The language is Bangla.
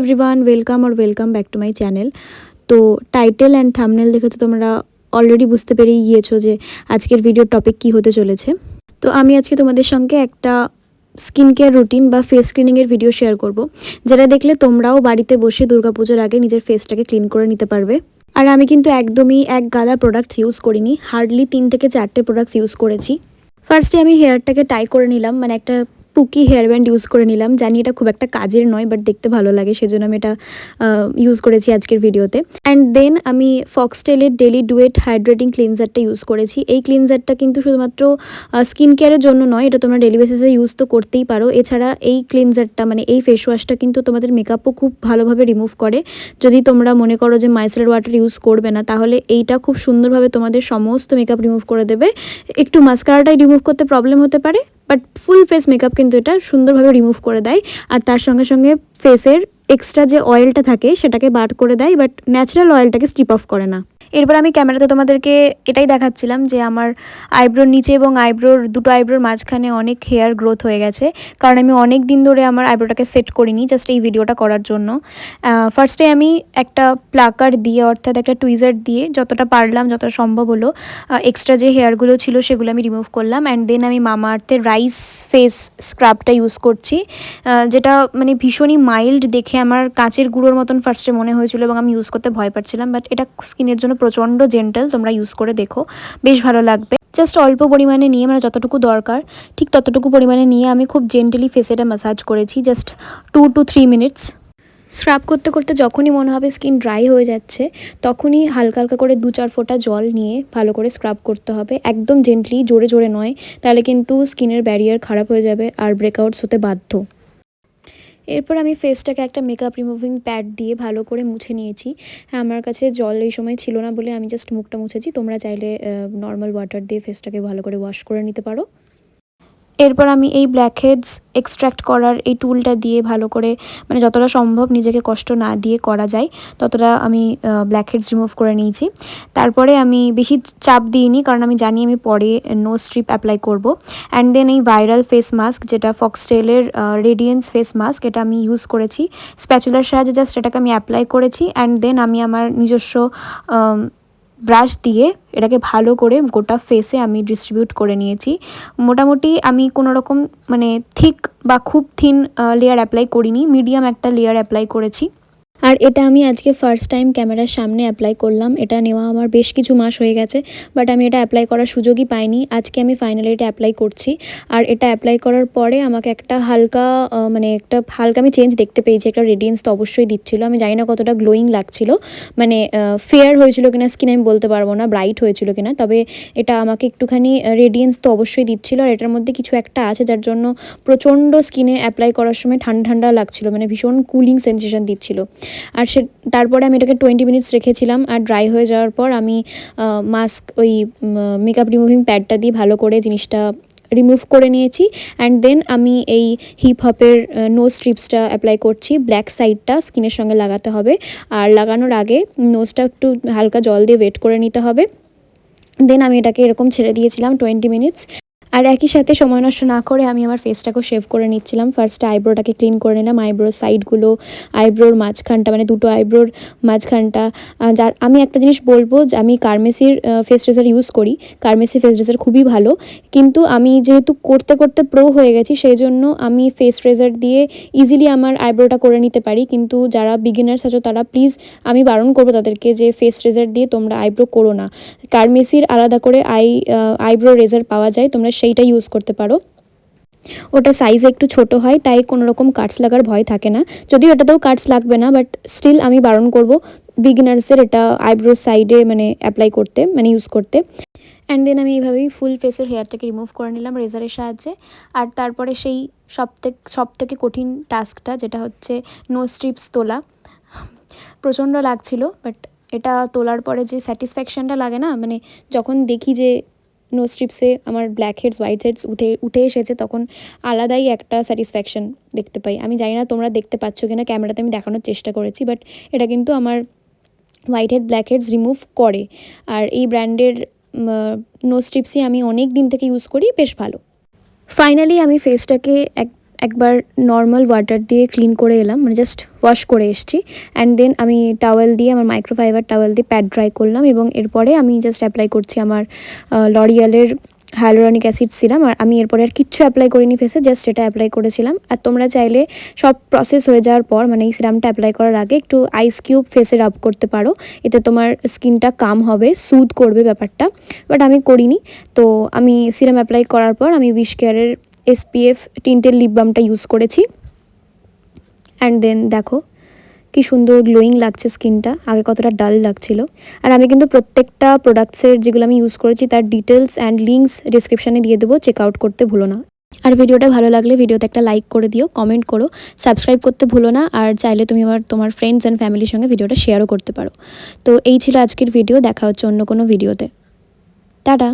Everyone welcome R welcome back to my channel তো টাইটেল অ্যান্ড থামনেল দেখে তো তোমরা অলরেডি বুঝতে পেরেই গিয়েছো যে আজকের ভিডিওর টপিক কী হতে চলেছে। তো আমি আজকে তোমাদের সঙ্গে একটা স্কিন কেয়ার রুটিন বা ফেস ক্লিনিংয়ের ভিডিও শেয়ার করব, যেটা দেখলে তোমরাও বাড়িতে বসে দুর্গাপুজোর আগে নিজের ফেসটাকে ক্লিন করে নিতে পারবে। আর আমি কিন্তু একদমই এক গাদা প্রোডাক্টস ইউজ করিনি হার্ডলি তিন থেকে চারটে প্রোডাক্টস ইউজ করেছি। ফার্স্টে আমি হেয়ারটাকে টাই করে নিলাম মানে একটা পুকি হেয়ার ব্যান্ড ইউজ করে নিলাম। জানি এটা খুব একটা কাজের নয় বাট দেখতে ভালো লাগে, সেজন্য আমি এটা ইউজ করেছি আজকের ভিডিওতে অ্যান্ড দেন আমি ফক্সটেলের ডেলি ডুয়েট হাইড্রেটিং ক্লিনজারটা ইউজ করেছি। এই ক্লিনজারটা কিন্তু শুধুমাত্র স্কিন কেয়ারের জন্য নয়, এটা তোমরা ডেলি বেসিসে ইউজ তো করতেই পারো। এছাড়া এই ক্লিনজারটা মানে এই ফেস ওয়াশটা কিন্তু তোমাদের মেকআপও খুব ভালোভাবে রিমুভ করে। যদি তোমরা মনে করো যে মাইসেলার ওয়াটার ইউজ করবে না, তাহলে এইটা খুব সুন্দরভাবে তোমাদের সমস্ত মেকআপ রিমুভ করে দেবে। একটু মাস্কারাটাই রিমুভ করতে প্রবলেম হতে পারে। বাট ফুল ফেস মেকআপ কিন্তু এটা সুন্দরভাবে রিমুভ করে দেয়। আর তার সঙ্গে সঙ্গে ফেসের এক্সট্রা যে অয়েলটা থাকে সেটাকে বার করে দেয়, বাট ন্যাচারাল অয়েলটাকে স্ট্রিপ অফ করে না। এরপর আমি ক্যামেরাতে তোমাদেরকে এটাই দেখাচ্ছিলাম যে আমার আইব্রোর নিচে এবং আইব্রোর দুটো আইব্রোর মাঝখানে অনেক হেয়ার গ্রোথ হয়ে গেছে। কারণ আমি অনেক দিন ধরে আমার আইব্রোটাকে সেট করিনি জাস্ট এই ভিডিওটা করার জন্য। ফার্স্টে আমি একটা প্লাকার দিয়ে অর্থাৎ একটা টুইজার দিয়ে যতটা পারলাম, যতটা সম্ভব হলো এক্সট্রা যে হেয়ারগুলো ছিল সেগুলো আমি রিমুভ করলাম অ্যান্ড দেন আমি মামা আর্থের রাইস ফেস স্ক্রাবটা ইউজ করছি যেটা মানে ভীষণই মাইল্ড দেখে আমার কাঁচের গুঁড়োর মতন ফার্স্টে মনে হয়েছিল এবং আমি ইউজ করতে ভয় পাচ্ছিলাম বাট এটা স্কিনের জন্য প্রচণ্ড জেন্টাল তোমরা ইউজ করে দেখো। বেশ ভালো লাগবে। জাস্ট অল্প পরিমাণে নিয়ে মানে যতটুকু দরকার, ঠিক ততটুকু পরিমাণে নিয়ে আমি খুব জেন্টালি ফেসেটা ম্যাসাজ করেছি just two two three minutes scrub করতে করতে যখনই মনে হবে স্কিন ড্রাই হয়ে যাচ্ছে, তখনই হালকা হালকা করে দু চার ফোঁটা জল নিয়ে ভালো করে স্ক্রাব করতে হবে। একদম জেন্টলি জোরে জোরে নয়, তাহলে কিন্তু স্কিনের ব্যারিয়ার খারাপ হয়ে যাবে আর ব্রেকআউটস হতে বাধ্য। এরপর আমি ফেসটাকে একটা মেকআপ রিমুভিং প্যাড দিয়ে ভালো করে মুছে নিয়েছি। হ্যাঁ আমার কাছে জল এই সময় ছিল না বলে আমি জাস্ট মুখটা মুছেছি। তোমরা চাইলে নর্মাল ওয়াটার দিয়ে ফেসটাকে ভালো করে ওয়াশ করে নিতে পারো। এরপর আমি এই ব্ল্যাক হেডস এক্সট্র্যাক্ট করার এই টুলটা দিয়ে ভালো করে মানে যতটা সম্ভব নিজেকে কষ্ট না দিয়ে করা যায়, ততটা আমি ব্ল্যাক হেডস রিমুভ করে নিয়েছি। তারপরে আমি বেশি চাপ দিইনি, কারণ আমি জানি আমি পরে নো স্ট্রিপ অ্যাপ্লাই করব। অ্যান্ড দেন এই ভাইরাল ফেস মাস্ক যেটা ফক্সটেলের রেডিয়েন্স ফেস মাস্ক এটা আমি ইউজ করেছি। স্প্যাচুলার সাহায্যে জাস্ট এটাকে আমি অ্যাপ্লাই করেছি। অ্যান্ড দেন আমি আমার নিজস্ব ব্রাশ দিয়ে এটাকে ভালো করে গোটা ফেসে আমি ডিস্ট্রিবিউট করে নিয়েছি। মোটামুটি আমি কোনো রকম মানে থিক বা খুব থিন লেয়ার অ্যাপ্লাই করিনি। মিডিয়াম একটা লেয়ার অ্যাপ্লাই করেছি। আর এটা আমি আজকে ফার্স্ট টাইম ক্যামেরার সামনে অ্যাপ্লাই করলাম। এটা নেওয়া আমার বেশ কিছু মাস হয়ে গেছে বাট আমি এটা অ্যাপ্লাই করার সুযোগই পাইনি। আজকে আমি ফাইনালি এটা অ্যাপ্লাই করছি। আর এটা অ্যাপ্লাই করার পরে আমাকে একটা হালকা মানে একটা হালকা আমি চেঞ্জ দেখতে পেয়েছি, একটা রেডিয়েন্স তো অবশ্যই দিচ্ছিল। আমি জানি না কতটা গ্লোয়িং লাগছিল মানে ফেয়ার হয়েছিল কিনা স্কিন আমি বলতে পারব না ব্রাইট হয়েছিল কিনা, তবে এটা আমাকে একটুখানি রেডিয়েন্স তো অবশ্যই দিচ্ছিল। আর এটার মধ্যে কিছু একটা আছে যার জন্য প্রচণ্ড স্কিনে অ্যাপ্লাই করার সময় ঠান্ডা ঠান্ডা লাগছিল মানে ভীষণ কুলিং সেন্সেশন দিচ্ছিল। আর সে তারপরে আমি এটাকে টোয়েন্টি মিনিটস রেখেছিলাম আর ড্রাই হয়ে যাওয়ার পর আমি মাস্ক ওই মেকআপ রিমুভিং প্যাডটা দিয়ে ভালো করে জিনিসটা রিমুভ করে নিয়েছি অ্যান্ড দেন আমি এই হিপ হপের নোজ স্ট্রিপসটা অ্যাপ্লাই করছি। ব্ল্যাক সাইডটা স্কিনের সঙ্গে লাগাতে হবে আর লাগানোর আগে নোজটা একটু হালকা জল দিয়ে ওয়েট করে নিতে হবে। দেন আমি এটাকে এরকম ছেড়ে দিয়েছিলাম টোয়েন্টি মিনিটস আর একই সাথে সময় নষ্ট না করে আমি আমার ফেসটাকেও শেভ করে নিচ্ছিলাম। ফার্স্টে আইব্রোটাকে ক্লিন করে নিলাম আইব্রোর সাইডগুলো আইব্রোর মাঝখানটা মানে দুটো আইব্রোর মাঝখানটা। যার, আমি একটা জিনিস বলব যে আমি কার্মেসির ফেস রেজার ইউজ করি। কার্মেসি ফেস রেজার খুবই ভালো। কিন্তু আমি যেহেতু করতে করতে প্রো হয়ে গেছি সেই জন্য আমি ফেস রেজার দিয়ে ইজিলি আমার আইব্রোটা করে নিতে পারি। কিন্তু যারা বিগিনার্স আছো তারা প্লিজ আমি বারণ করব তাদেরকে যে ফেস রেজার দিয়ে তোমরা আইব্রো করো না। কার্মেসির আলাদা করে আই আইব্রো রেজার পাওয়া যায়। তোমরা সেইটা ইউজ করতে পারো। ওটা সাইজ একটু ছোট হয়, তাই কোনো রকম কাটস লাগার ভয় থাকে না। যদিও এটাতেও কাটস লাগবে না বাট স্টিল আমি বারণ করব বিগিনার্সের এটা আইব্রো সাইডে মানে অ্যাপ্লাই করতে মানে ইউজ করতে। অ্যান্ড দেন আমি এইভাবেই ফুল ফেসের হেয়ারটাকে রিমুভ করে নিলাম রেজারের সাহায্যে। আর তারপরে সেই সব থেকে কঠিন টাস্কটা যেটা হচ্ছে নো স্ট্রিপস তোলা। প্রচণ্ড লাগছিল বাট এটা তোলার পরে যে স্যাটিসফ্যাকশানটা লাগে না মানে যখন দেখি যে নো স্ট্রিপসে আমার ব্ল্যাক হেডস হোয়াইট হেডস উঠে উঠে এসেছে, তখন আলাদাই একটা স্যাটিসফ্যাকশন দেখতে পাই। আমি জানি না তোমরা দেখতে পাচ্ছ কিনা, ক্যামেরাতে আমি দেখানোর চেষ্টা করেছি বাট এটা কিন্তু আমার white head black heads remove করে। আর এই ব্র্যান্ডের নো স্ট্রিপসই আমি অনেক দিন থেকে ইউজ করি, বেশ ভালো। ফাইনালি আমি ফেসটাকে এক একবার নর্মাল ওয়াটার দিয়ে ক্লিন করে এলাম মানে জাস্ট ওয়াশ করে এসেছি। অ্যান্ড দেন আমি টাওয়েল দিয়ে, আমার মাইক্রোফাইবার টাওয়েল দিয়ে প্যাড ড্রাই করলাম এবং এরপরে আমি জাস্ট অ্যাপ্লাই করছি আমার লরিয়ালের হ্যালোরনিক অ্যাসিড সিরাম আর আমি এরপরে আর কিচ্ছু অ্যাপ্লাই করিনি ফেসে জাস্ট এটা অ্যাপ্লাই করেছিলাম। আর তোমরা চাইলে সব প্রসেস হয়ে যাওয়ার পর মানে এই সিরামটা অ্যাপ্লাই করার আগে একটু আইস কিউব ফেসে রাব করতে পারো। এতে তোমার স্কিনটা কাম হবে সুদ করবে ব্যাপারটা। বাট আমি করিনি। তো আমি সিরাম অ্যাপ্লাই করার পর আমি উইশ কেয়ারের এসপিএফ টিন্টের লিপ বামটা ইউজ করেছি। অ্যান্ড দেন দেখো, কি সুন্দর গ্লোয়িং লাগছে স্কিনটা আগে কতটা ডাল লাগছিল। আর আমি কিন্তু প্রত্যেকটা প্রোডাক্টসের যেগুলো আমি ইউজ করেছি, তার ডিটেলস অ্যান্ড লিঙ্কস ডিসক্রিপশানে দিয়ে দেবো। চেক আউট করতে ভুলো না। আর ভিডিওটা ভালো লাগলে ভিডিওতে একটা লাইক করে দিও কমেন্ট করো। সাবস্ক্রাইব করতে ভুলো না। আর চাইলে তুমি আমার, তোমার ফ্রেন্ডস অ্যান্ড ফ্যামিলির সঙ্গে ভিডিওটা শেয়ারও করতে পারো। তো এই ছিল আজকের ভিডিও দেখা হচ্ছে অন্য কোনো ভিডিওতে টাটা!